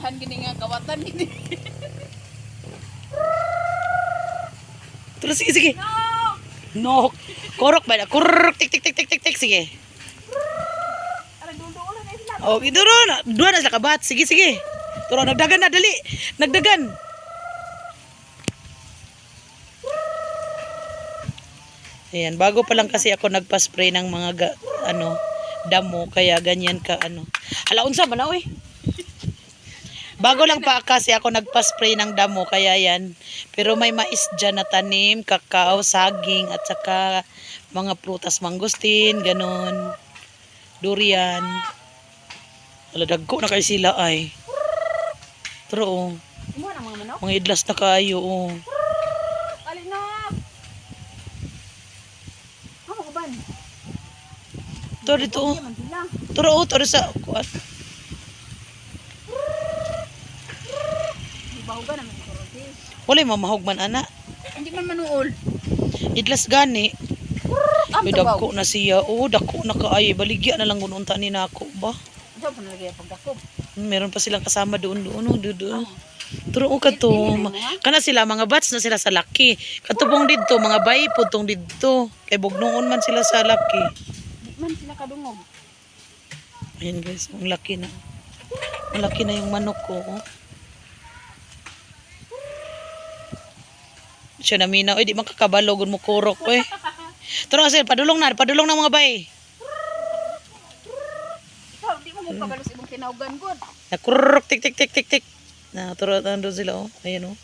Daghan gini nga kawatan gini. Tulo, sige, sige. No! No. Kurok ba na? Kurok, tik, tik, tik, tik, tik, tik. Sige. Oh, iduro na. Dua na sila kabat. Sige, sige. Turo, nagdagan na, dali. Nagdagan. Ayan, bago pa lang kasi ako nagpa-spray ng mga ga, ano, damo, kaya ganyan ka, ano. Hala, unsa man na, oy. Bago lang pa kasi ako nagpa-spray ng damo, kaya yan. Pero may mais dyan na tanim, kakao, saging, at saka mga prutas, mangustin, ganon. Durian. Ala, dagko na kay sila ay. Pero, oh, mga idlas na kayo, oh. Alin na. Amo ko ban. Ito, dito, oh. Turo, oh, turo sa, kuat. Naman ko rin. Wala mamahog man, ana. Hindi man manuol. Idlas gani. Tabaw. dagko na siya. Oo, dagko na kaayo. Baligya na lang gununta ni nako ba? Saan pa nalagay ang pagdakop? Hmm, Meron pa silang kasama doon doon. Oh, doon, doon. Turo, oh, kato. Kana sila, mga bats na sila sa laki. Katubong dito, mga bayi po tong dito. Kay bugnoon man sila sa laki. Di man sila kadungog. Ayan guys, ang laki na. Ang laki na yung manok ko. Oh. Siya na mina, oy, di man kakabalo, gun mo kurok, oy. Tara kasi, padulong na, padulong na mga bay. Ikaw, di mo mo pagalos ibong tinawgan good. Nakurok, tik, tik, tik, tik, tik. Na, turo, doon sila, oh. Ayan, oh.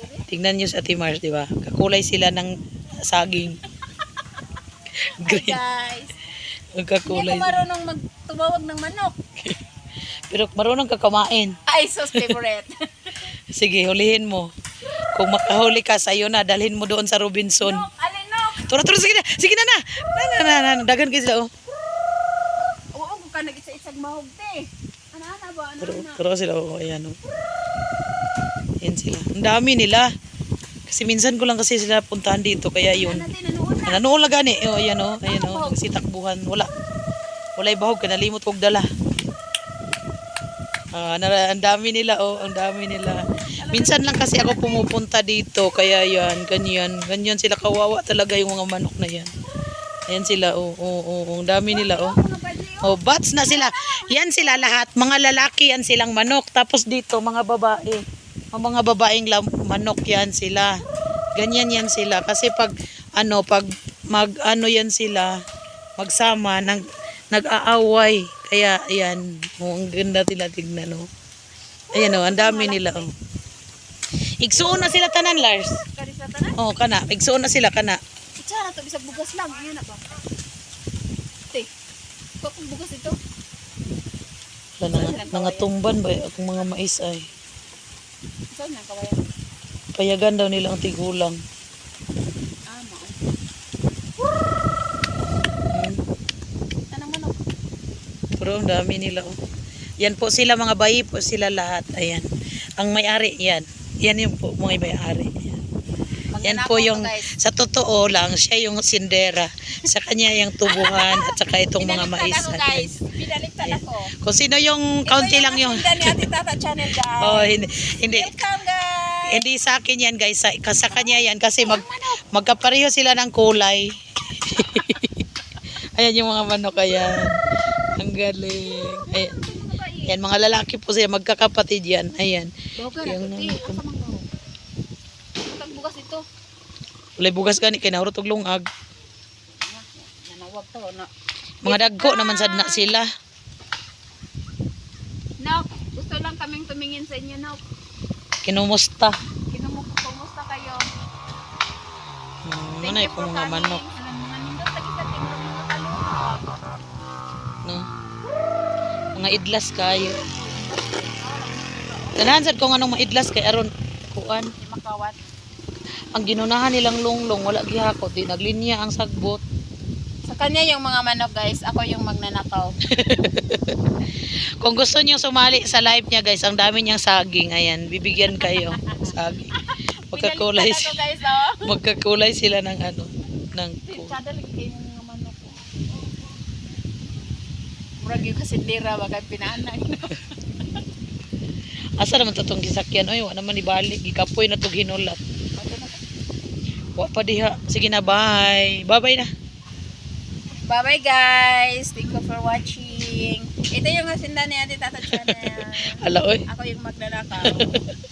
Hindi. Tingnan nyo sa Ate Mars, di ba? Kakulay sila ng saging. Green. Guys, hindi Magkakulay. ko marunong magtumawag ng manok. Pero marunong ka kumain. Ay, sos favorite. Sige, hulihin mo. Kung makahuli ka, sa'yo na. Dalhin mo doon sa Robinson. no, alin no? Turo, sige na. Sige na na. Na, na, na, na. Dagan kayo sila, oh. Oo, kung ka nag-isa-isag mahog te. Ano, ano ba? Ano, Turo, ano? turo sila, oh. Ayan, oh. Ayan sila. Ang dami nila. Kasi minsan ko lang kasi sila puntahan dito, kaya yun. Ano ano? Nanoon lang gani. Oh, ayan, oh. Ayan, oh. Nagsitakbuhan. Wala. Wala'y bahog. Kanalimot kog dala. Nara, ang dami nila, oh. Ang dami nila. Minsan lang kasi ako pumupunta dito, kaya yan, ganyan. Ganyan sila kawawa talaga yung mga manok na yan. Ayan sila, oh, oh, oh, oh. Ang dami nila, oh. Oh, oh. bats na sila. Yan sila lahat. Mga lalaki yan silang manok. Tapos dito, mga babae. Ang mga babaeng manok yan sila. Ganyan yan sila. Kasi pag, ano, pag mag, ano yan sila, magsama, nag, nag-aaway. Kaya, yan. Oh, ang ganda sila tignan, oh. Ayan, oh, ang dami nila, oh. Igsuon na sila tanan, Lars. Kari sa tanan. Oh, kana. Igsuon na sila, kana. Itsa na to, bisag bugas lang. Iyan na ba? Te, kung bugas ito. Wala na, nangatumban ba akong mga mais ay. Saan na kawayan? Payagan daw nila ang tigulang. Ah, mao. Hmm. Anong manok? Ang dami nila. Oh. Yan po sila mga bayi po sila lahat. Ayan. Ang may-ari yan. Yan yung po mga may-ari. Yan. Po yung sa totoo lang siya yung sindera. Sa kanya yung tubuhan at saka itong mga mais. Ako, guys. Pinaliktad Ayan. ako. Kung sino yung kaunti lang yung Ito yung ating Tata Channel, guys. Oh, hindi hindi Welcome, guys. hindi sa akin yan guys. Sa, sa kanya yan kasi mag magkapareho sila ng kulay. Ayan yung mga manok ayan. Ang galing. Ayan. Yan, mga lalaki po sila, magkakapatid yan. Ayan. Yung na? Itang bugas ito. Walay bugas gani, kay nahurot og lungag. Nanawag to, na. Mga dagko naman sad na sila. Now, gusto lang kaming tumingin sa inyo, now. Kinumusta. Kinumuk, kumusta kayo? Hmm, you po for mga coming. manok. Mga idlas kayo. Ganahan sad ko nga nung mga idlas kay aron kuan. Di makawat. Ang ginunahan nilang lunglong wala gihakot, di naglinya ang sagbot. Sa kanya yung mga manok, guys. Ako yung magnanakaw. Kung gusto niyo sumali sa live niya guys, ang dami niyang saging. Ayan, bibigyan kayo. Saging. Magkakulay, Pinaliktad ako, si- guys, oh. magkakulay sila ng ano, ng Kada lagi kayo ng mga manok. oh. Murag yung kasindira baka pinanay. Asa naman to tong gisakyan? Oy, wa naman ibalik. Gikapoy na tong hinulat. Wa pa diha. Sige na, bye. Bye-bye na. Bye-bye guys. Thank you for watching. Ito yung asinda ni Ate Tata Channel. Ala, oy. Ako yung magnanakaw.